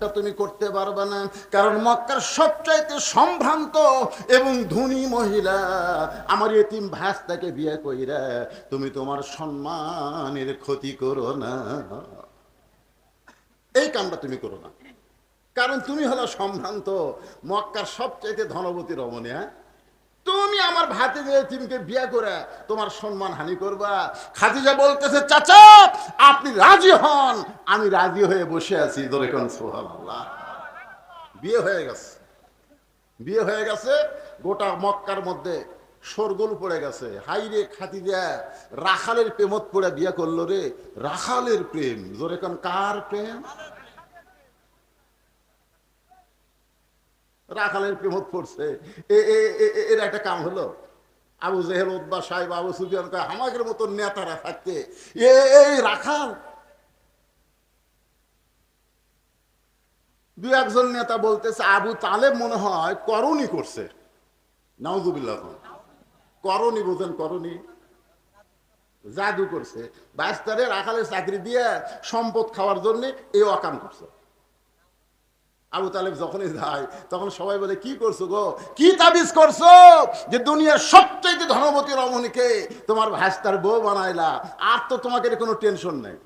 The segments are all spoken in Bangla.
তুমি করতে পারবে না। কারণ মক্কার সবচাইতে সম্ভ্রান্ত এবং ধনী মহিলা আমার এতিম ভাস্তাকে বিয়ে কইরা তুমি তোমার সম্মানের ক্ষতি করো না। এই কামটা তুমি করো না। কারণ তুমি হলো সম্ভ্রান্ত। মক্কার সবচাইতে ধনবতী রমণী হ্যাঁ? তুমি আমার ভাতে এতিমকে বিয়ে করে তোমার সম্মান হানি করবা। খাদিজা বলতেছে, চাচা, আপনি রাজি হন। আমি রাজি হয়ে বসে আছি বিয়ে হয়ে গেছে। বিয়ে হয়ে গেছে, গোটা মক্কার মধ্যে সরগোল পড়ে গেছে। হাই রে খাতি রাখালের প্রেমত পড়ে বিয়ে করল রে। রাখালের প্রেম জোরে কার প্রেম? রাখালের প্রেমত পড়ছে। এর একটা কাম হলো। আবু জেহেল উদ্বা সাহেব, আবু সুফিয়ান আমাদের মতো নেতারা থাকতে এই রাখাল দু একজন নেতা বলতেছে, আবু তালেব মনে হয় করণী করছে। নাউজুবিল্লাহ করণী বোঝেন, করণী। জাদু করছে। বাইস্তারে রাখালের চাকরি দিয়ে সম্পদ খাওয়ার জন্য এই অকাম করছে। আবু তালেব যখনই যায় তখন সবাই বলে কি করছ গো? কি তাবিজ করছ? যে দুনিয়ার সবচেয়ে ধনবতী রমণীকে তোমার ভাস্তার বউ বানাইলা আর তো তোমাকে কোনো টেনশন নেই।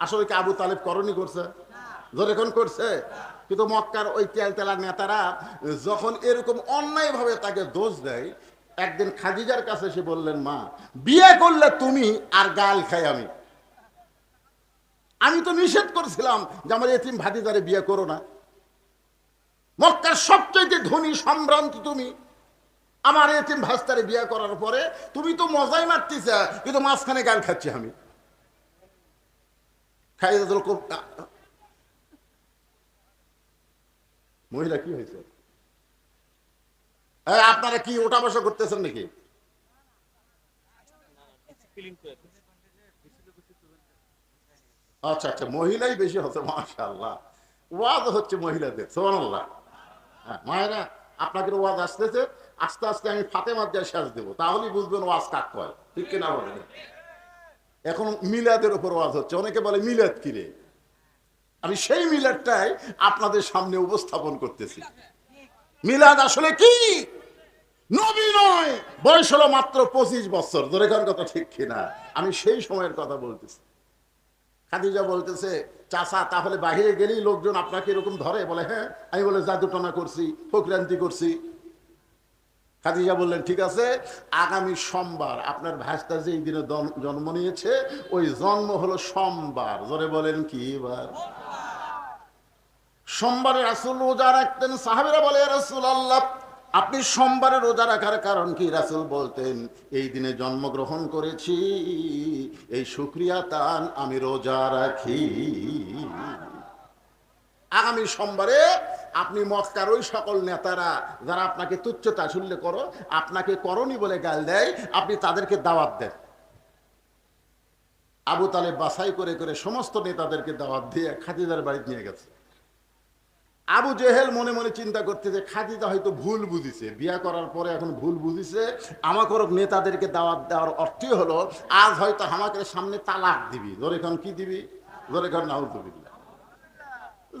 আসলে কি আবু তালেব করণী করছে? যখন করছে? কিন্তু মক্কার ওই তেল তেলার নেতারা যখন এরকম অন্যায়ভাবে তাকে দোষ দেয় একদিন খাদিজার কাছে এসে বললেন মা বিয়ে করলে তুমি আর গাল খাই আমি। আমি তো নিষেধ করছিলাম যে আমার এতিম ভাতিদারে বিয়ে করো না। মক্কার সবচেয়ে ধনী সম্ভ্রান্ত তুমি। আমার এতিম ভাস্তারে বিয়ে করার পরে তুমি তো মজাই মারতিস কিন্তু মাঝখানে গাল খাচ্ছি আমি। মহিলা, কি হয়েছে? আপনারা কি ওটা বসা করতেছেন নাকি? আচ্ছা আচ্ছা মহিলাই বেশি হচ্ছে মাশাল্লাহ ওয়াজ হচ্ছে মহিলাদের সোমানাল্লাহ হ্যাঁ মায়েরা, আপনাকে ওয়াজ আসতেছে, আস্তে আস্তে আমি ফাতেমার যায় শেষ দেবো, তাহলেই বুঝবেন ওয়াজ কাক কয়, ঠিক কিনা বলেন? এখন মিলাদের উপর ওয়াজ হচ্ছে, অনেকে বলে মিলাদ কিরে আমি সেই মিলাদটাই আপনাদের সামনে উপস্থাপন করতেছি। মিলাদ আসলে কি? নবী নয়, বয়স হলো মাত্র পঁচিশ বছর দরেকার কথা ঠিক কিনা? আমি সেই সময়ের কথা বলতেছি। খাদিজা বলতেছে চাষা তাহলে বাহিরে গেলেই লোকজন আপনাকে এরকম ধরে? বলে হ্যাঁ আমি বলে, জাদুটনা করছি, ফকরান্তি করছি। খাদিজা বললেন, ঠিক আছে, আগামী সোমবার আপনার ভাইস্তা যেই দিনে জন্ম নিয়েছে, ওই জন্ম হলো সোমবার। জোরে বলেন কি বার সোমবারে রাসুল রোজা রাখতেন, সাহাবেরা বলে রাসুল আল্লাহ আপনি সোমবারে রোজা রাখার কারণ কি? রাসুল বলতেন, এই দিনে জন্মগ্রহণ করেছি, এই শুক্রিয়া তান আমি রোজা রাখি। আগামী সোমবারে আপনি মক্কার ওই সকল নেতারা যারা আপনাকে তুচ্ছ তাছুল্য করো, আপনাকে করনি বলে গাল দেয়, আপনি তাদেরকে দাওয়াত দেন। আবু তালে বাছাই করে করে সমস্ত নেতাদেরকে দাওয়াত দিয়ে খাদিজার বাড়িতে নিয়ে গেছে। আবু জেহেল মনে মনে চিন্তা করতে যে খাদিজা হয়তো ভুল বুঝিছে। বিয়া করার পরে এখন ভুল বুঝিছে। আমাকে ওরকম নেতাদেরকে দাওয়াত দেওয়ার অর্থই হলো, আজ হয়তো আমাকে সামনে তালাক দিবি। ধরে এখন কি দিবি? ধরে এখন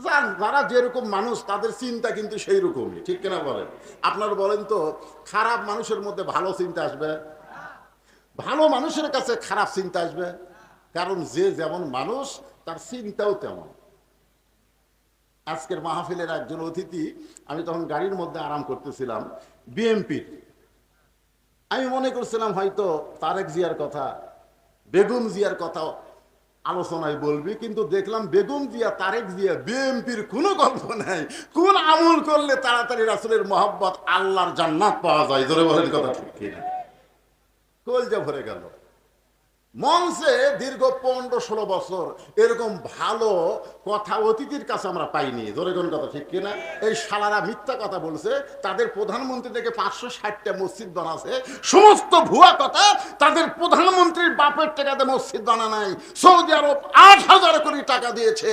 যার যারা যেরকম মানুষ, তাদের চিন্তা কিন্তু সেই রকমই ঠিক কিনা বলেন? আপনারা বলেন তো, খারাপ মানুষের মধ্যে ভালো চিন্তা আসবে? ভালো মানুষের কাছে খারাপ চিন্তা আসবে? কারণ যে যেমন মানুষ, তার চিন্তাও তেমন। আজকের মাহফিলের একজন অতিথি, আমি তখন গাড়ির মধ্যে আরাম করতেছিলাম। বিএমপির আমি মনে করছিলাম হয়তো তারেক জিয়ার কথা, বেগম জিয়ার কথা আলোচনায় বলবি, কিন্তু দেখলাম বেগম জিয়া, তারেক জিয়া বিএমপির কোনো গল্প নাই। কোন আমল করলে তাড়াতাড়ি রাসুলের মহব্বত আল্লাহর জান্নাত পাওয়া যায়? কথা ঠিক কলজা ভরে গেল। মঞ্চে দীর্ঘ পনেরো ষোলো বছর এরকম ভালো কথা অতিথির কাছে আমরা পাইনি। ধরে কোন কথা ঠিক কিনা? এই শালারা মিথ্যা কথা বলছে, তাদের প্রধানমন্ত্রী থেকে পাঁচশো ষাটটা মসজিদ বানাছে সমস্ত ভুয়া কথা তাদের প্রধানমন্ত্রীর বাপের টাকাতে মসজিদ বানা নাই। সৌদি আরব আট হাজার কোটি টাকা দিয়েছে।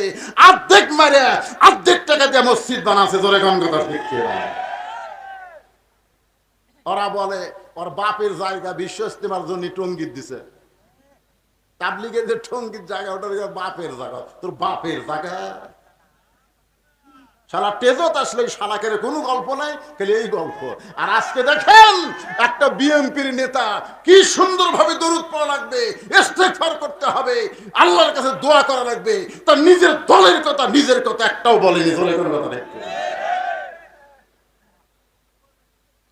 অর্ধেক মারে অর্ধেক টাকা দিয়ে মসজিদ বানাছে ধরে কোন কথা ঠিক কিনা? ওরা বলে, ওর বাপের জায়গা বিশ্ব ইস্তেমার জন্য টঙ্গিত দিছে। তাবলিগের যে টঙ্গির জায়গা ওটা বাপের জায়গা। তোর বাপের জায়গা। শালা টেজত আসলে শালাকের কোনো গল্প নাই, খালি এই গল্প। আর আজকে দেখেন, একটা বিএনপির নেতা কি সুন্দরভাবে দরুদ পড়া লাগবে, ইস্তেগফার করতে হবে, আল্লাহর কাছে দোয়া করা লাগবে, তার নিজের দলের কথা, নিজের কথা একটাও বলেনি দলের কথা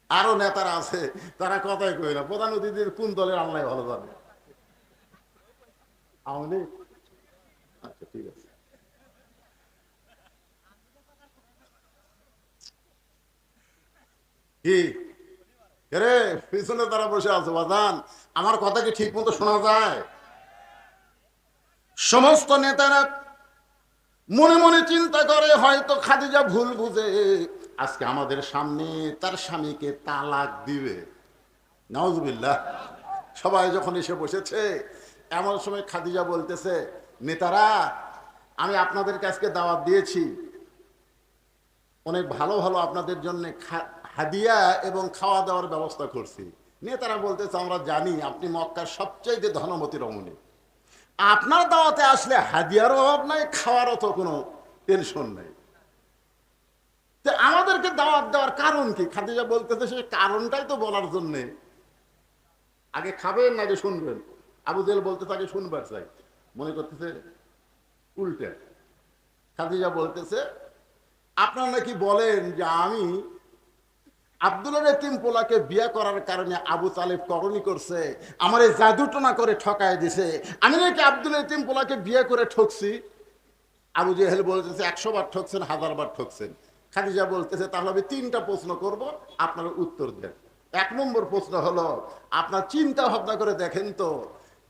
আরও নেতারা আছে, তারা কথাই কই না, প্রধান অতিথির কোন দলের আল্লাহ ভালো জানে? লীগ? আচ্ছা ঠিক আছে। কি? রে? পিছনে তারা বসে আছে, বাজান। আমার কথা কি ঠিক মতো শোনা যায়? সমস্ত নেতারা মনে মনে চিন্তা করে, হয়তো খাদিজা ভুল বুঝে। আজকে আমাদের সামনে তার স্বামীকে তালাক দিবে। নওয়াজবিল্লাহ সবাই যখন এসে বসেছে এমন সময় খাদিজা বলতেছে, নেতারা, আমি আপনাদেরকে আজকে দাওয়াত দিয়েছি। অনেক ভালো ভালো আপনাদের জন্য হাদিয়া এবং খাওয়া দাওয়ার ব্যবস্থা করছি। নেতারা বলতেছে, আমরা জানি আপনি মক্কার সবচাইতে ধনমতি রমণী। আপনার দাওয়াতে আসলে হাদিয়ার অভাব নাই, খাওয়ারও তো কোনো টেনশন নেই। তো আমাদেরকে দাওয়াত দেওয়ার কারণ কি? খাদিজা বলতেছে, সেই কারণটাই তো বলার জন্যে। আগে খাবেন আগে শুনবেন। আবু জেল বলতে তাকে শুনবার চাই। মনে করতেছে, উল্টে। খাদিজা বলতেছে, আপনারা নাকি বলেন যে আমি আব্দুল্লাহ এতিম পোলাকে বিয়ে করার কারণে আবু তালেব করণী করছে, আমার এই জাদুটনা করে ঠকায় দিছে, আমি নাকি আব্দুল এতিম পোলাকে বিয়ে করে ঠকছি? আবু জেহেল বলতেছে, একশো বার ঠকছেন, হাজার বার ঠকছেন। খাদিজা বলতেছে, তাহলে আমি তিনটা প্রশ্ন করব, আপনার উত্তর দেন। এক নম্বর প্রশ্ন হলো, আপনার চিন্তা ভাবনা করে দেখেন তো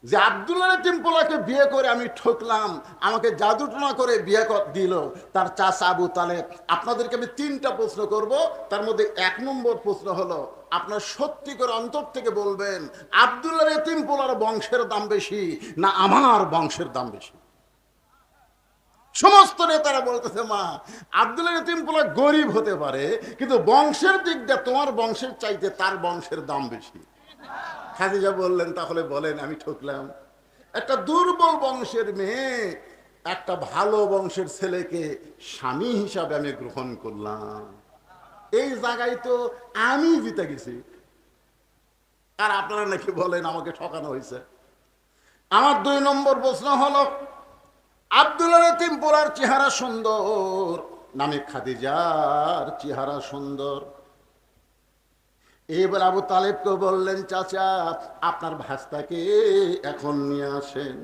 যে আব্দুল্লাহ টিম্পোলাকে বিয়ে করে আমি ঠকলাম, আমাকে জাদুটনা করে বিয়ে দিল, তার চাষ আবু তালে আপনাদেরকে আমি তিনটা প্রশ্ন করব, তার মধ্যে এক নম্বর প্রশ্ন হলো, আপনার সত্যি করে অন্তর থেকে বলবেন, আব্দুল্লাহ টিম্পোলার বংশের দাম বেশি না আমার বংশের দাম বেশি? সমস্ত নেতারা বলতেছে, মা, আব্দুল্লাহ ইতিমপুলা গরিব হতে পারে, কিন্তু বংশের দিক দিয়ে তোমার বংশের চাইতে তার বংশের দাম বেশি। খাদিজা বললেন, তাহলে বলেন, আমি ঠকলাম। একটা দুর্বল বংশের মেয়ে, একটা ভালো বংশের ছেলেকে স্বামী হিসাবে আমি গ্রহণ করলাম। এই জায়গায় তো আমি জিতে গেছি। আর আপনারা নাকি বলেন, আমাকে ঠকানো হয়েছে। আমার দুই নম্বর প্রশ্ন হলো রতিম পোলার চেহারা সুন্দর, নামে খাদিজার চেহারা সুন্দর। এবার আবু তালেবকে বললেন চাচা আপনার ভাস্তাকে এখন নিয়ে আসেন।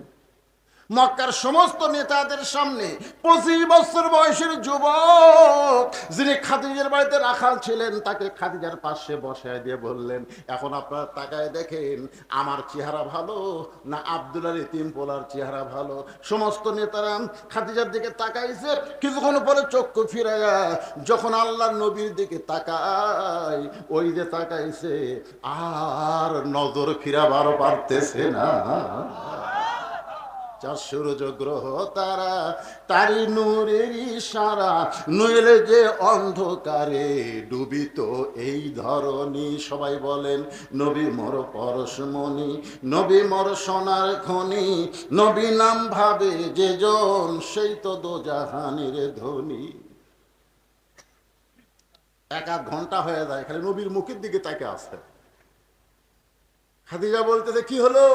মক্কার সমস্ত নেতাদের সামনে পঁচিশ বছর বয়সের যুবক, যিনি খাদিজার বাড়িতে রাখাল ছিলেন, তাকে খাদিজার পাশে বসায় দিয়ে বললেন, এখন আপনারা তাকায় দেখেন, আমার চেহারা ভালো না আবদুল্লাহ ইতিম পোলার চেহারা ভালো? সমস্ত নেতারা খাদিজার দিকে তাকাইছে। কিছুক্ষণ পরে চক্ষু ফিরাইয়া যখন আল্লাহ নবীর দিকে তাকায়, ওই যে তাকাইছে, আর নজর ফিরাবার পারতেছে না। চার সূর্য গ্রহ তারা তারি নূরের ইশারা নইলে যে অন্ধকারে ডুবিত এই ধরনী সবাই বলেন, নবী মর পরশমণি, নবী মর সোনার খনি, নবী নাম ভাবে যে জন, সেই তো দো জাহানের ধনী। এক আধ ঘণ্টা হয়ে যায়, খালি নবীর মুখের দিকে তাকে আসে খাদিজা বলতেছে, কি হলো?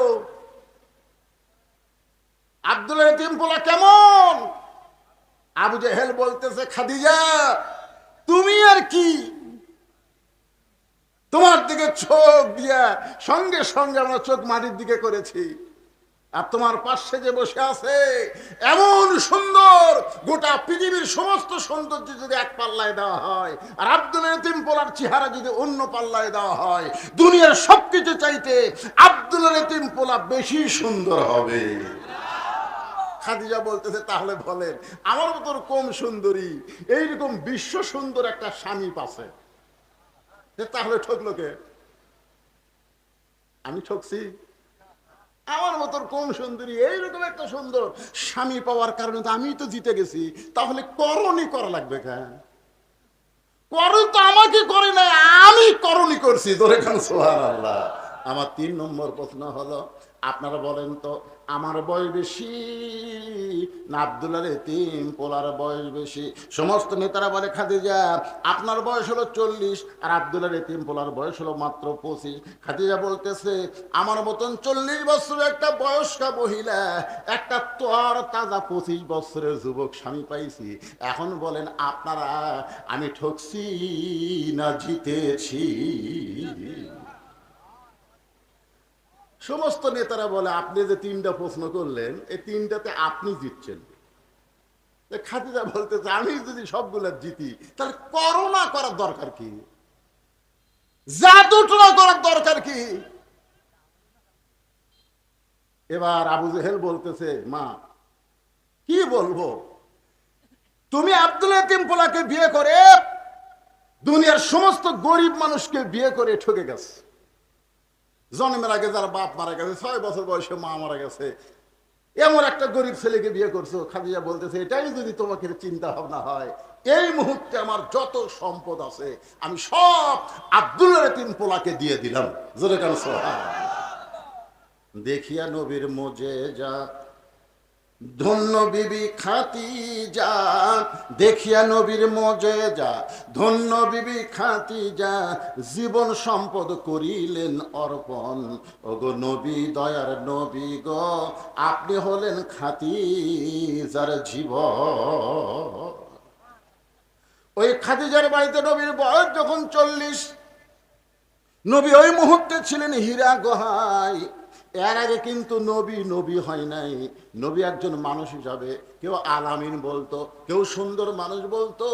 আব্দুল পোলা কেমন? আবু জেহেল বলতেছে, খাদিজা, তুমি আর কি? তোমার দিকে চোখ দিয়া সঙ্গে সঙ্গে আমরা চোখ মাটির দিকে করেছি। আর তোমার পাশে যে বসে আছে, এমন সুন্দর গোটা পৃথিবীর সমস্ত সৌন্দর্য যদি এক পাল্লায় দেওয়া হয়, আর আব্দুল এতিম পোলার চেহারা যদি অন্য পাল্লায় দেওয়া হয়, দুনিয়ার সবকিছু চাইতে আব্দুল এতিম পোলা বেশি সুন্দর হবে। খাদিজা বলতেছে, তাহলে বলেন, আমার মতন কম সুন্দরী, এইরকম বিশ্ব সুন্দর একটা স্বামী পাশে তাহলে ঠকলো কে? আমি ঠকছি। আমার মতন কম সুন্দরী, এইরকম একটা সুন্দর স্বামী পাওয়ার কারণে তো আমি তো জিতে গেছি। তাহলে করণই করা লাগবে কেন? করণ তো আমাকে করে নাই, আমি করণই করছি। ধরে খান সোহান আল্লাহ আমার তিন নম্বর প্রশ্ন হলো, আপনারা বলেন তো, আমার বয়স বেশি না আবদুল্লাহ তিন পোলার বয়স বেশি? সমস্ত নেতারা বলে, খাদিজা, আপনার বয়স হলো চল্লিশ, আর আবদুল্লাহ তিন পোলার বয়স হলো মাত্র পঁচিশ। খাদিজা বলতেছে, আমার মতন চল্লিশ বছরের একটা বয়স্কা মহিলা, একটা তোর তাজা পঁচিশ বছরের যুবক স্বামী পাইছি। এখন বলেন, আপনারা, আমি ঠকছি না জিতেছি? সমস্ত নেতারা বলে, আপনি যে তিনটা প্রশ্ন করলেন, এই তিনটাতে আপনি জিতছেন খাদিজা বলতেছে, আমি যদি সবগুলো জিতি, তাহলে করোনা করার দরকার কি? জাদু টোনা করার দরকার কি? এবার আবু জেহেল বলতেছে, মা, কি বলব? তুমি আব্দুল এতিম পোলাকে বিয়ে করে, দুনিয়ার সমস্ত গরিব মানুষকে বিয়ে করে ঠকে গেছে। জন্মের আগে যার বাপ মারা গেছে, ছয় বছর বয়সে মা মারা গেছে। এমন একটা গরিব ছেলেকে বিয়ে করছ, খাদিজা বলতেছে, এটাই যদি তোমাকে চিন্তা ভাবনা হয়, এই মুহূর্তে আমার যত সম্পদ আছে, আমি সব আব্দুল তিন পোলাকে দিয়ে দিলাম। জোরে কেন দেখিয়া নবীর মজে যা ধন্য বিবি খাতি যা দেখিয়া নবীর মজে যা। ধন্য বিবি খাতি যা জীবন সম্পদ করিলেন অর্পণ। ওগো নবী, দয়ার নবী গো, আপনি হলেন খাতি যার জীব ওই খাদিজার বাড়িতে নবীর বয়স যখন চল্লিশ, নবী ওই মুহূর্তে ছিলেন হীরা গহায়। এর আগে কিন্তু নবী নবী হয় নাই। নবী একজন মানুষ হিসাবে। কেউ আলামিন বলতো, কেউ সুন্দর মানুষ বলতো,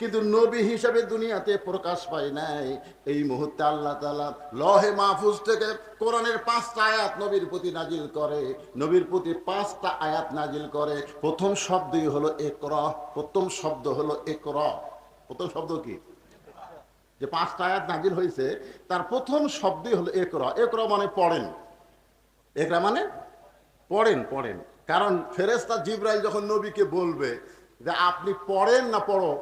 কিন্তু নবী হিসাবে দুনিয়াতে প্রকাশ পায় নাই। এই মুহূর্তে আল্লাহ তালা লহে মাহফুজ থেকে কোরআনের পাঁচটা আয়াত নবীর প্রতি নাজিল করে। নবীর প্রতি পাঁচটা আয়াত নাজিল করে। প্রথম শব্দই হলো একর প্রথম শব্দ হলো একর প্রথম শব্দ কি? যে পাঁচটা আয়াত নাজিল হয়েছে, তার প্রথম শব্দই হলো একরা একরা মানে পড়েন। একরা মানে? পড়েন পড়েন। কারণ ফেরেস্তা জিব্রাইল যখন নবীকে বলবে যে আপনি পড়েন না পড়ো,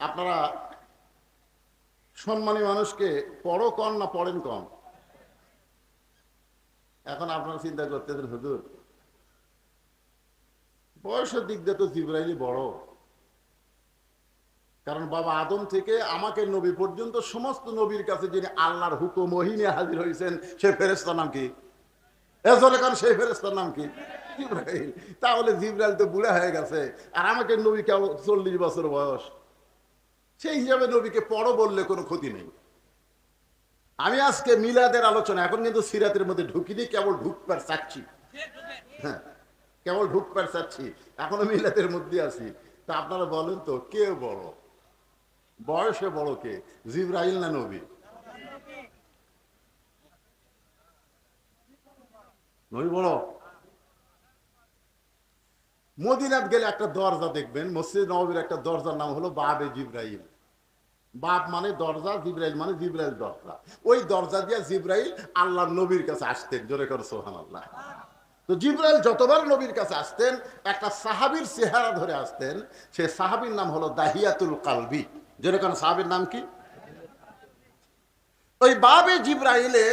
আপনারা সম্মানী মানুষকে পড়ো কন না পড়েন কন? এখন আপনারা চিন্তা করতেছেন, হুজুর, বয়সের দিক দিয়ে তো জিব্রাইলই বড়। কারণ বাবা আদম থেকে আমাকে নবী পর্যন্ত সমস্ত নবীর কাছে যিনি আল্লাহর হুকুম মহিনে হাজির হয়েছেন সে ফেরেস্তার নাম কি? কারণ সেই ফেরেস্তার নাম কি? জিব্রাইল। তাহলে জিব্রাইল তো বুড়া হয়ে গেছে, আর আমাকে নবী কেমন চল্লিশ বছর বয়স। সেই হিসাবে নবীকে পড়ো বললে কোনো ক্ষতি নেই। আমি আজকে মিলাদের আলোচনা, এখন কিন্তু সিরাতের মধ্যে ঢুকিনি, কেবল ঢুকবার চাচ্ছি। হ্যাঁ কেবল ঢুকবার চাচ্ছি, এখনও মিলাদের মধ্যে আছি। তা আপনারা বলেন তো, কে বড়? বয়সে বড় কে? জিব্রাইল না নবী? নবী বড় মদিনাত গেলে একটা দরজা দেখবেন, মসজিদ নবীর একটা দরজার নাম হলো বাবে জিব্রাইল। বাপ মানে দরজা, জিব্রাইল মানে জিব্রাইল দরজা। ওই দরজা দিয়ে জিব্রাইল আল্লাহ নবীর কাছে আসতেন, জোরে করে সোহান আল্লাহ তো জিব্রাইল যতবার নবীর কাছে আসতেন, একটা সাহাবির চেহারা ধরে আসতেন, সে সাহাবির নাম হলো দাহিয়াতুল কালবি। যেরকম সাহাবির নাম কি? ওই বাবে জিব্রাইলে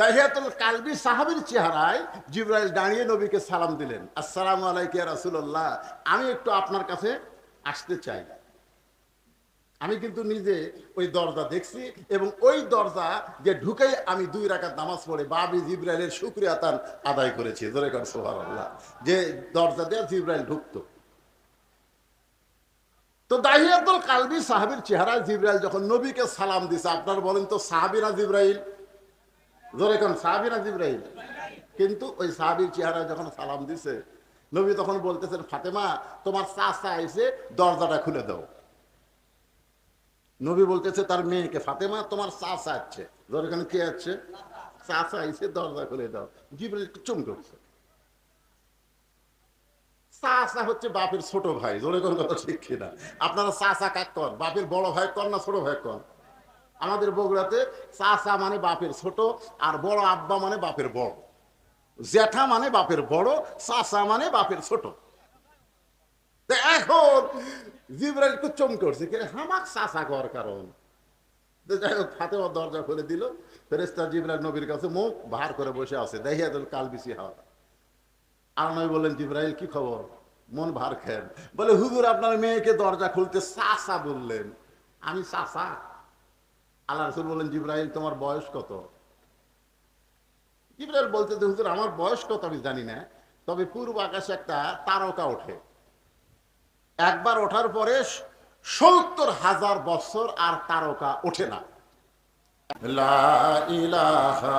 দাহিয়াতুল কালবি সাহাবির চেহারায় জিব্রাইল দাঁড়িয়ে নবীকে সালাম দিলেন। আসসালামু আলাইকুম রাসূলুল্লাহ, আমি একটু আপনার কাছে আসতে চাই। আমি কিন্তু নিজে ওই দরজা দেখছি এবং ওই দরজা যে ঢুকেই আমি দুই রাকাত নামাজ পড়ে বাবি জিব্রাইলের শুক্রিয়া তার আদায় করেছি। যে দরজা দিয়ে জিব্রাইল ঢুকতো। তো দাহিয়াতুল কালবি সাহাবীর চেহারায় জিব্রাইল যখন নবীকে সালাম দিছে, আপনার বলেন তো সাহাবিনা জিব্রাইল? জোরে কোন সাহাবিনা জিব্রাইল? কিন্তু ওই সাহাবির চেহারায় যখন সালাম দিছে, নবী তখন বলতেছেন, ফাতেমা, তোমার চাচা এসে দরজাটা খুলে দাও। নবী বলতেছে, তার মেয়েকে, ফাতেমা, তোমার চাচা আছে। যেখানে কে আছে? চাচা এসে দরজা খুলে দাও। জিব্রাইল চুম করছে। চাচা হচ্ছে বাপের ছোট ভাই। জোরে কোন কথা ঠিক কিনা? আপনারা চাচা কাক কর বাপের বড় ভাই কর না ছোট ভাই কর আমাদের বগুড়াতে চাচা মানে বাপের ছোট আর বড় আব্বা মানে বাপের বড়। জ্যাঠা মানে বাপের বড়, চাচা মানে বাপের ছোট। এখন জিব্রাইল একটু চমকে উঠছে কে, হামাক চাচা কর কারণ। যাই হোক ফাতেমা দরজা খুলে দিল। ফেরেস্তা জিব্রাইল নবীর কাছে মুখ ভার করে বসে আছে। দেখিয়া দিল কাল বিসি হাওয়া। আর নয় বললেন জিব্রাইল কি খবর? মন ভার খেন বলে হুজুর আপনার মেয়েকে দরজা খুলতে সাসা বললেন। আমি সাসা? আল্লাহ রসুল বললেন জিব্রাইল তোমার বয়স কত? জিব্রাইল বলতে যে, হুজুর আমার বয়স কত আমি জানি না তবে পূর্ব আকাশে একটা তারকা ওঠে। একবার ওঠার পরে সত্তর হাজার বছর আর তারকা ওঠে না। ইলাহা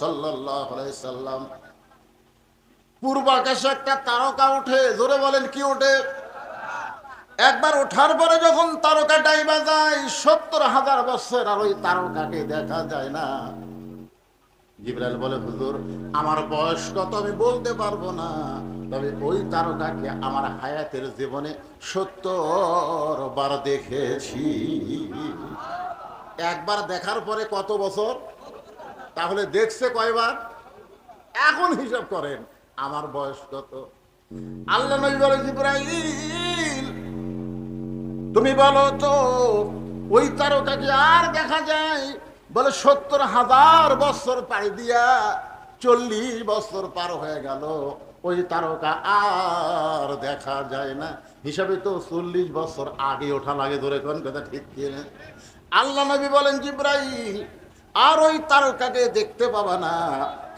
সাল্লাল্লাহু আলাইহি সাল্লাম। পূর্ব আকাশে একটা তারকা ওঠে, জোরে বলেন কি ওঠে? একবার ওঠার পরে যখন তারকা ডাইবা যায়, সত্তর হাজার বছর আর ওই তারকাকে দেখা যায় না। জিব্রাইল বলে, হুজুর, আমার বয়স কত আমি বলতে পারব না। তবে ওই তারকাকে আমার হায়াতের জীবনে সত্তর বার দেখেছি। একবার দেখার পরে কত বছর? তাহলে দেখছে কয়বার? এখন হিসাব করেন, আমার বয়স কত? আল্লাহ তুমি বলো তো, ওই তারকাকে আর দেখা যায়? বলে, সত্তর হাজার বছর পাড়ি দিয়া চল্লিশ বছর পার হয়ে গেল, ওই তারকা আর দেখা যায় না। হিসাবে তো চল্লিশ বছর আগে ওঠা লাগে ধরে কোন কথা ঠিক কিনা? আল্লাহ নবী বলেন, জিব্রাইল, আর ওই তারকাকে দেখতে পাবা না,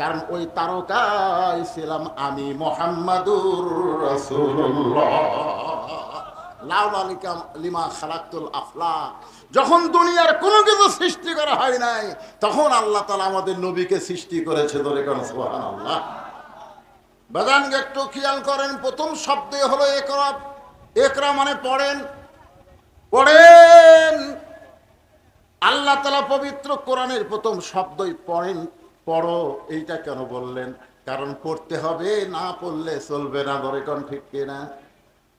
কারণ ওই তারকাই ছিলাম আমি মোহাম্মদুর লিমা খালাক্তুল আফলা যখন দুনিয়ার কোনো কিছু সৃষ্টি করা হয় নাই, তখন আল্লাহ তালা আমাদের নবীকে সৃষ্টি করেছে ধরে আল্লাহ বেদানকে একটু খেয়াল করেন, প্রথম শব্দে হলো একরা একরা মানে পড়েন। পড়েন আল্লাহ তালা পবিত্র কোরআনের প্রথম শব্দই পড়েন, পড়ো, এইটা কেন বললেন? কারণ পড়তে হবে, না পড়লে চলবে না ধরে কোন ঠিক কিনা?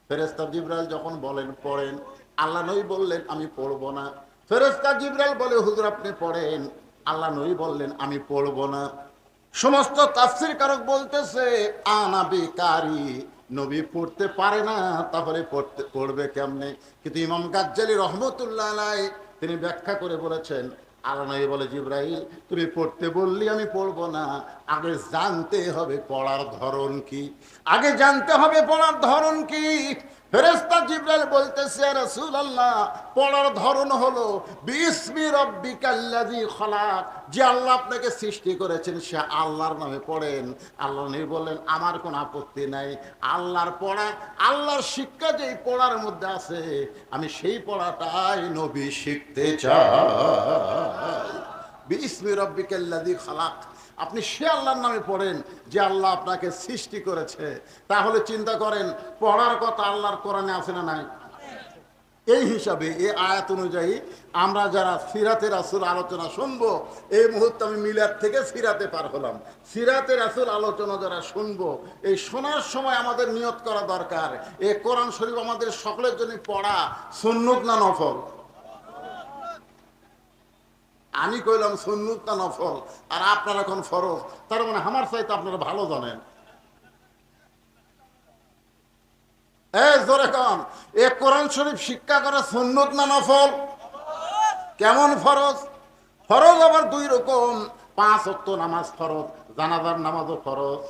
ফেরেস্তা জিব্রাইল যখন বলেন, পড়েন, আল্লাহ নই বললেন, আমি পড়ব না। ফেরেস্তা জিব্রাইল বলে, হুজুর, আপনি পড়েন। আল্লাহ নই বললেন, আমি পড়ব না। সমস্ত তাফসির কারক বলতেছে আনাবি কারি নবী পড়তে পারে না, তাহলে পড়তে, পড়বে কেমনে? কিন্তু ইমাম গাজ্জালি রহমতুল্লাহ আলাই তিনি ব্যাখ্যা করে বলেছেন, আল্লাহ নবী বলে, জিব্রাইল, তুমি পড়তে বললি আমি পড়ব না। আগে জানতে হবে পড়ার ধরন কি। আগে জানতে হবে পড়ার ধরন কি। ফেরেস্তা জিব্রাইল বলতেছে রাসূলুল্লাহ, পড়ার ধরন হলো, বিসমি খলাক। যে আল্লাহ আপনাকে সৃষ্টি করেছেন, সে আল্লাহর নামে পড়েন। আল্লাহ বললেন, আমার কোনো আপত্তি নাই। আল্লাহর পড়া, আল্লাহর শিক্ষা যেই পড়ার মধ্যে আছে, আমি সেই পড়াটাই নবী শিখতে চাই। বিসমি রব্বিকাল্লাযী খলাক। আপনি সে আল্লাহর নামে পড়েন যে আল্লাহ আপনাকে সৃষ্টি করেছে। তাহলে চিন্তা করেন, পড়ার কথা আল্লাহর কোরআনে আছে না নাই? এই হিসাবে, এই আয়াত অনুযায়ী আমরা যারা সিরাতের আসল আলোচনা শুনব, এই মুহূর্তে আমি মিলার থেকে সিরাতে পার হলাম। সিরাতের আসল আলোচনা যারা শুনব, এই শোনার সময় আমাদের নিয়ত করা দরকার। এ কোরআন শরীফ আমাদের সকলের জন্য পড়া সুন্নত না নফল? আমি কইলাম সুন্নুত নফল, আর আপনার এখন ফরজ। তার মানে আমার চাইতে আপনারা ভালো জানেন। কোরআন শরীফ শিক্ষা করা সুন্নত না নফল? কেমন ফরজ? ফরজ আবার দুই রকম, পাঁচ অক্ত নামাজ ফরজ, জানাজার নামাজও ফরজ।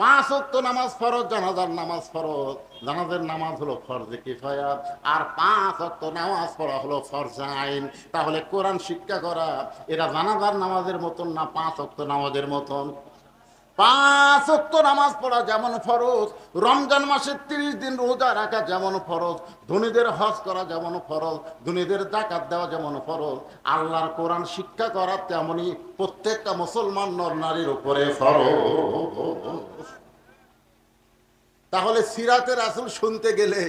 পাঁচ অক্ত নামাজ ফরজ, জানাজার নামাজ ফরজ। জানাজের নামাজ হলো ফরজে কিফায়া আর পাঁচ অক্ত নামাজ পড়া হলো ফরজ আইন। তাহলে কোরআন শিক্ষা করা, এরা জানাজার নামাজের মতন না, পাঁচ অক্ত নামাজের মতন? পাঁচ অক্ত নামাজ পড়া যেমন ফরজ, রমজান মাসের তিরিশ দিন রোজা রাখা যেমন ফরজ, ধনীদের হজ করা যেমন ফরজ, ধনীদের জাকাত দেওয়া যেমন ফরজ, আল্লাহর কোরআন শিক্ষা করা তেমনই প্রত্যেকটা মুসলমান নর নারীর উপরে ফরজ। তাহলে সিরাতের আসল শুনতে গেলে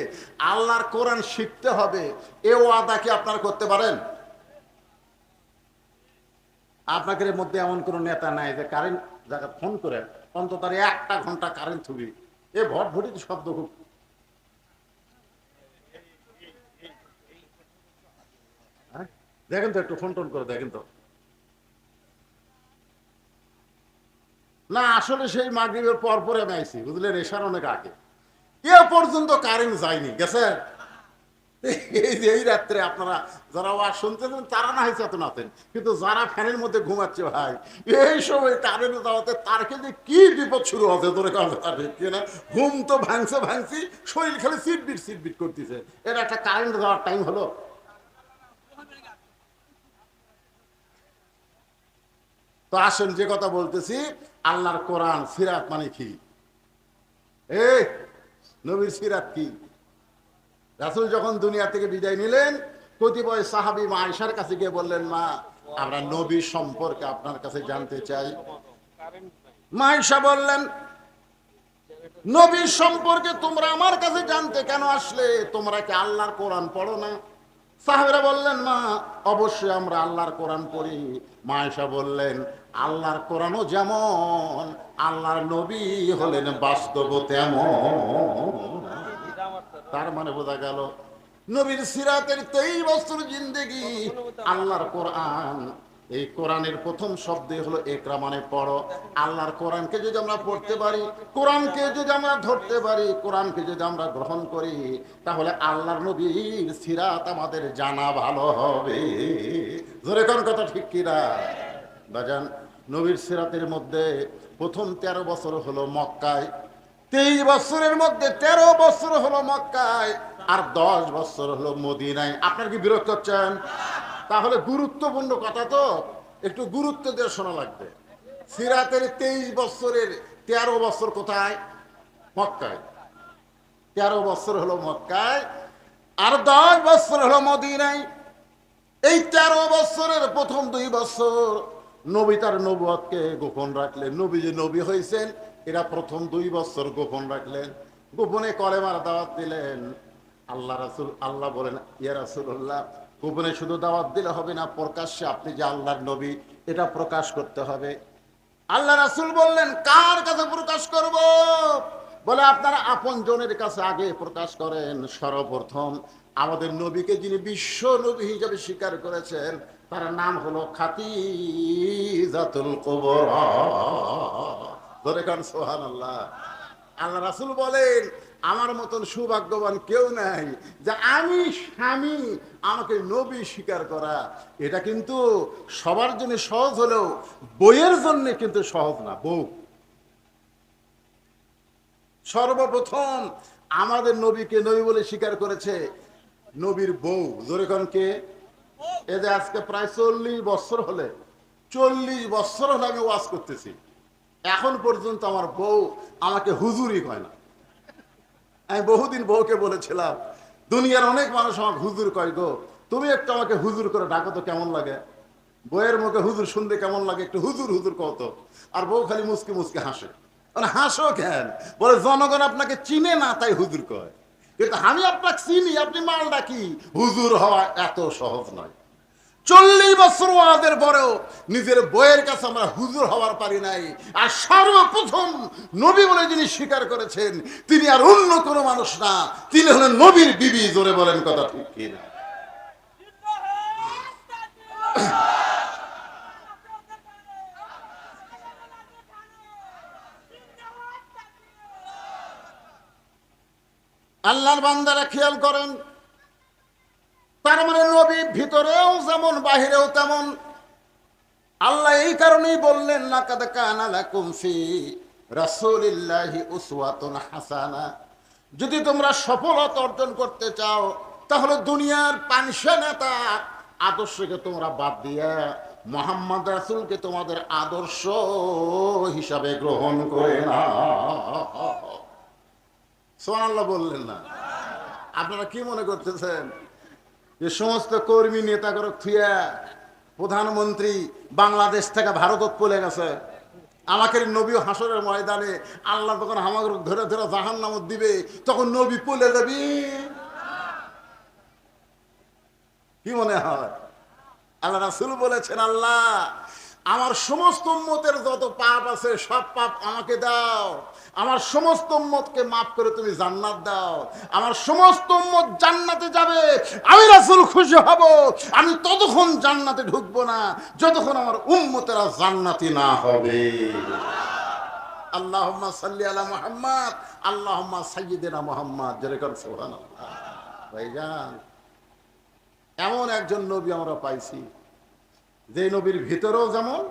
আল্লাহর কোরআন শিখতে হবে, এ ওয়াদা কি আপনারা করতে পারেন? আপনাদের মধ্যে এমন কোন নেতা নাই যে কারেন্ট জায়গা ফোন করে অন্তত একটা ঘণ্টা কারেন্ট থুবি এ ভট ভটিত শব্দ খুব? দেখেন তো একটু ফোন টোন করে, দেখেন তো। না, আসলে সেই মাগরিবের পর পরে আমি আইছি, বুঝলেন? এসার অনেক আগে। এ পর্যন্ত কারেন্ট যায়নি, গেছে? এই রাত্রে আপনারা যারা ওয়াজ শুনতেছেন, তারা না হয়েছে এত নাতেন কিন্তু যারা ফ্যানের মধ্যে ঘুমাচ্ছে ভাই, এই সময় কারেন্ট যাওয়াতে তারকে যে কি বিপদ শুরু হতে তোরে না? ঘুম তো ভাঙছে, ভাঙছি, শরীর খালি সিটবিট সিটবিট করতেছে। এটা একটা কারেন্ট যাওয়ার টাইম হলো। তো আসেন, যে কথা বলতেছি, আল্লাহর কোরআন, সিরাত মানে কি? এই, নবীর সিরাত কি? রাসুল যখন দুনিয়া থেকে বিদায় নিলেন, কতিপয় সাহাবি মা আয়সার কাছে গিয়ে বললেন, মা, আমরা নবী সম্পর্কে আপনার কাছে জানতে চাই। মা বললেন, নবী সম্পর্কে তোমরা আমার কাছে জানতে কেন আসলে? তোমরা কি আল্লাহর কোরআন পড়ো না? সাহেবরা বললেন, মা, অবশ্যই আমরা আল্লাহর কোরআন পড়ি। মা আয়সা বললেন, আল্লাহর কোরআনও যেমন, আল্লাহর নবী হলেন বাস্তব তেমন। তার মানে বোঝা গেল নবীর সিরাতের তেই বছর জিন্দেগি। আল্লাহর কোরআন এই কোরআনের প্রথম শব্দ হলো একরা মানে পড়ো। আল্লাহর কোরআনকে যদি আমরা পড়তে পারি কোরআনকে যদি আমরা ধরতে পারি কোরআনকে যদি আমরা গ্রহণ করি তাহলে আল্লাহর নবীর সিরাত আমাদের জানা ভালো হবে। ধরে কোন কথা ঠিক কিনা? বাজান নবীর সিরাতের মধ্যে প্রথম তেরো বছর হলো মক্কায়। তেইশ বছরের মধ্যে তেরো বছর হলো মক্কায়, আর দশ বছর হলো মদিনায়। আপনার কি বিরক্ত হচ্ছেন? তাহলে গুরুত্বপূর্ণ কথা তো, একটু গুরুত্ব দিয়ে শোনা লাগবে। সিরাতের তেইশ বছরের তেরো বছর কোথায়? মক্কায়। তেরো বছর হলো মক্কায়, আর দশ বছর হলো মদিনায়। এই তেরো বছরের প্রথম দুই বছর নবী তার নবুয়কে গোপন রাখলেন। নবী যে নবী হয়েছেন এরা প্রথম দুই বছর গোপন রাখলেন, গোপনে কলেমার দাওয়াত দিলেন। আল্লাহ রাসুল, আল্লাহ বলেন, ইয়া রাসুল্লাহ গোপনে শুধু দাওয়াত দিলে হবে না, প্রকাশ্যে আপনি যে আল্লাহর নবী, এটা প্রকাশ করতে হবে। আল্লাহ রাসুল বললেন, কার কাছে প্রকাশ করব? বলে, আপনারা আপন জনের কাছে আগে প্রকাশ করেন। সর্বপ্রথম আমাদের নবীকে যিনি বিশ্ব নবী হিসেবে স্বীকার করেছেন, তার নাম হলো খাতি জাতুল কবর। ধরে খান সোহান আল্লাহ আল্লাহ রাসুল বলেন, আমার মতন সৌভাগ্যবান কেউ নাই যে আমি স্বামী, আমাকে নবী স্বীকার করা। এটা কিন্তু সবার জন্য সহজ হলেও বইয়ের জন্য কিন্তু সহজ না, বউ। সর্বপ্রথম আমাদের নবীকে নবী বলে স্বীকার করেছে নবীর বউ। জোরেখন কে? এ যে আজকে প্রায় চল্লিশ বছর হলে, চল্লিশ বছর হলে আমি ওয়াজ করতেছি। এখন পর্যন্ত আমার বউ আমাকে হুজুরই কয় না। আমি বহুদিন বউকে বলেছিলাম, দুনিয়ার অনেক মানুষ আমাকে হুজুর কয় গো। তুমি একটু আমাকে হুজুর করে ডাকো তো কেমন লাগে? বইয়ের মুখে হুজুর শুনতে কেমন লাগে? একটু হুজুর হুজুর কত আর বউ খালি মুসকে মুসকে হাসে। মানে হাসো কেন? বলে, জনগণ আপনাকে চিনে না, তাই হুজুর কয়। কিন্তু আমি আপনাকে চিনি, আপনি মাল ডাকি হুজুর হওয়া এত সহজ নয়। চল্লিশ বছর ওয়াদের পরেও নিজের বইয়ের কাছে আমরা হুজুর হওয়ার পারি নাই। আর সর্বপ্রথম নবী বলে যিনি স্বীকার করেছেন, তিনি আর অন্য কোনো মানুষ না, তিনি হলেন নবীর বিবি, জোরে বলেন কথা ঠিক কিনা। আল্লাহর বান্দারা খেয়াল করেন তার মানে নবী ভিতরেও যেমন, বাহিরেও তেমন। আল্লাহ এই কারণেই বললেন, লাকাদ কানা লাকুম ফি রাসূলিল্লাহি উসওয়াতুন হাসানা। যদি তোমরা সফলতা অর্জন করতে চাও, তাহলে দুনিয়ার পানসা নেতা আদর্শকে তোমরা বাদ দিয়া মোহাম্মদ রাসূলকে তোমাদের আদর্শ হিসাবে গ্রহণ করে না সোহানাল্লাহ বললেন না। আপনারা কি মনে করতেছেন? যে সমস্ত কর্মী নেতা করে থুয়া প্রধানমন্ত্রী বাংলাদেশ থেকে ভারতত পলে গেছে। আমাকে নবী হাসরের ময়দানে আল্লাহ তখন আমাকে ধরে ধরে জাহান নামত দিবে, তখন নবী পলে যাবি কি মনে হয়? আল্লাহ রাসুল বলেছেন, আল্লাহ আমার সমস্ত উম্মতের যত পাপ আছে, সব পাপ আমাকে দাও। আমার সমস্ত উম্মতকে মাফ করে তুমি জান্নাত দাও। আমার সমস্ত উম্মত জান্নাতে যাবে, আমি রাসুল খুশি হব। আমি ততক্ষণ জান্নাতে ঢুকবো না, যতক্ষণ আমার উম্মতেরা জান্নাতি না হবে। আল্লাহুম্মা সাল্লি আলা মুহাম্মদ, আল্লাহুম্মা সাইয়্যিদিনা মুহাম্মদ। যেরকম সুবহানাল্লাহ। ভাইজান, এমন একজন নবী আমরা পাইছি। যে নবীর ভিতরেও যেমন,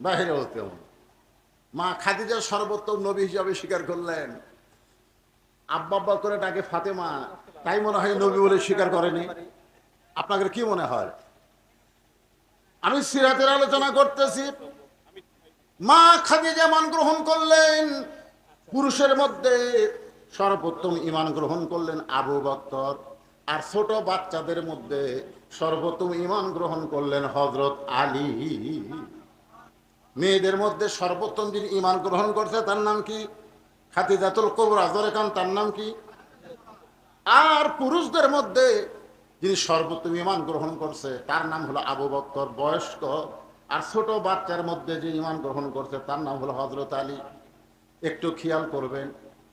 বাহিরেও তেমন। মা খাদিজা সর্বোত্তম নবী হিসাবে স্বীকার করলেন। আব্বা আব্বা করে ডাকে ফাতেমা, তাই মনে হয় নবী বলে স্বীকার করেনি। আপনাদের কি মনে হয়? আমি সিরাতের আলোচনা করতেছি। মা খাদিজা মান গ্রহণ করলেন। পুরুষের মধ্যে সর্বোত্তম ইমান গ্রহণ করলেন আবু বক্তর আর ছোট বাচ্চাদের মধ্যে সর্বোত্তম ইমান গ্রহণ করলেন হজরত আলী। মেয়েদের মধ্যে সর্বোত্তম যিনি ইমান গ্রহণ করছে, তার নাম কি? খাতিজাতুল কবরা, জরে খান তার নাম কি? আর পুরুষদের মধ্যে যিনি সর্বোত্তম ইমান গ্রহণ করছে, তার নাম হলো আবু বক্তর বয়স্ক। আর ছোট বাচ্চার মধ্যে যে ইমান গ্রহণ করছে, তার নাম হলো হজরত আলী। একটু খেয়াল করবেন,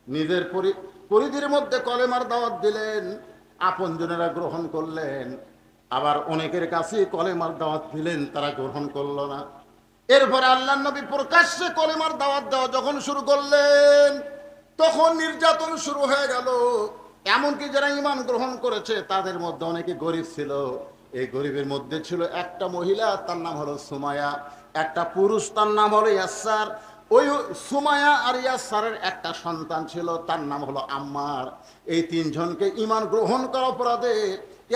নিজের পরিধির মধ্যে কলেমার দাওয়াত দিলেন আপনজনেরা গ্রহণ করলেন। আবার অনেকের কাছে কলেমার দাওয়াত দিলেন, তারা গ্রহণ করল না। এরপরে আল্লাহ নবী প্রকাশ্যে কলেমার দাওয়াত দেওয়া যখন শুরু করলেন, তখন নির্যাতন শুরু হয়ে গেল। এমনকি যারা ইমান গ্রহণ করেছে, তাদের মধ্যে অনেকে গরিব ছিল। এই গরিবের মধ্যে ছিল একটা মহিলা, তার নাম হলো সুমায়া একটা পুরুষ, তার নাম হলো ইয়াসার। ওই সুমায়া আর ইয়াসারের একটা সন্তান ছিল, তার নাম হলো আম্মার। এই তিনজনকে ইমান গ্রহণ করা অপরাধে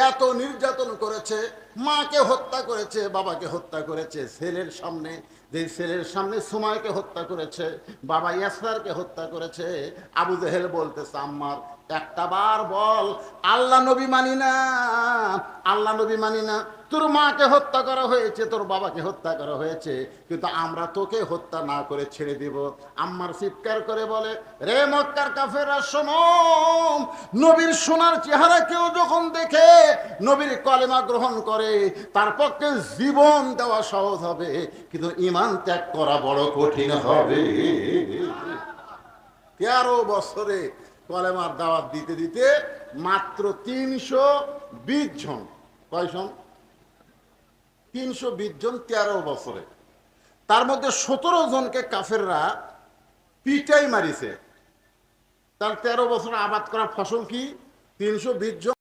এত নির্যাতন করেছে, মাকে হত্যা করেছে, বাবাকে হত্যা করেছে, ছেলের সামনে, যে ছেলের সামনে সুমাইকে হত্যা করেছে, বাবা ইয়াসারকে হত্যা করেছে, আবু জেহেল বলতেছে, আম্মার, একটা বার বল, আল্লাহ নবী মানি না, আল্লাহ নবী মানি না। তোর মাকে হত্যা করা হয়েছে, তোর বাবাকে হত্যা করা হয়েছে, কিন্তু আমরা তোকে হত্যা না করে ছেড়ে দিব। আম্মার চিৎকার করে বলে, রে মক্কার কাফেরা শোনম নবীর সোনার চেহারা কেউ যখন দেখে, নবীর কলেমা গ্রহণ করে, তার পক্ষে জীবন দেওয়া সহজ হবে, কিন্তু ইমান ত্যাগ করা বড় কঠিন হবে। তেরো বছরে কলেমার দাওয়াত দিতে দিতে মাত্র তিনশো বিশ জন কয়জন তিনশো বিশ জন তেরো বছরে তার মধ্যে সতেরো জনকে কাফেররা পিটাই মারিছে। তার তেরো বছর আবাদ করা ফসল কি? তিনশো বিশ জন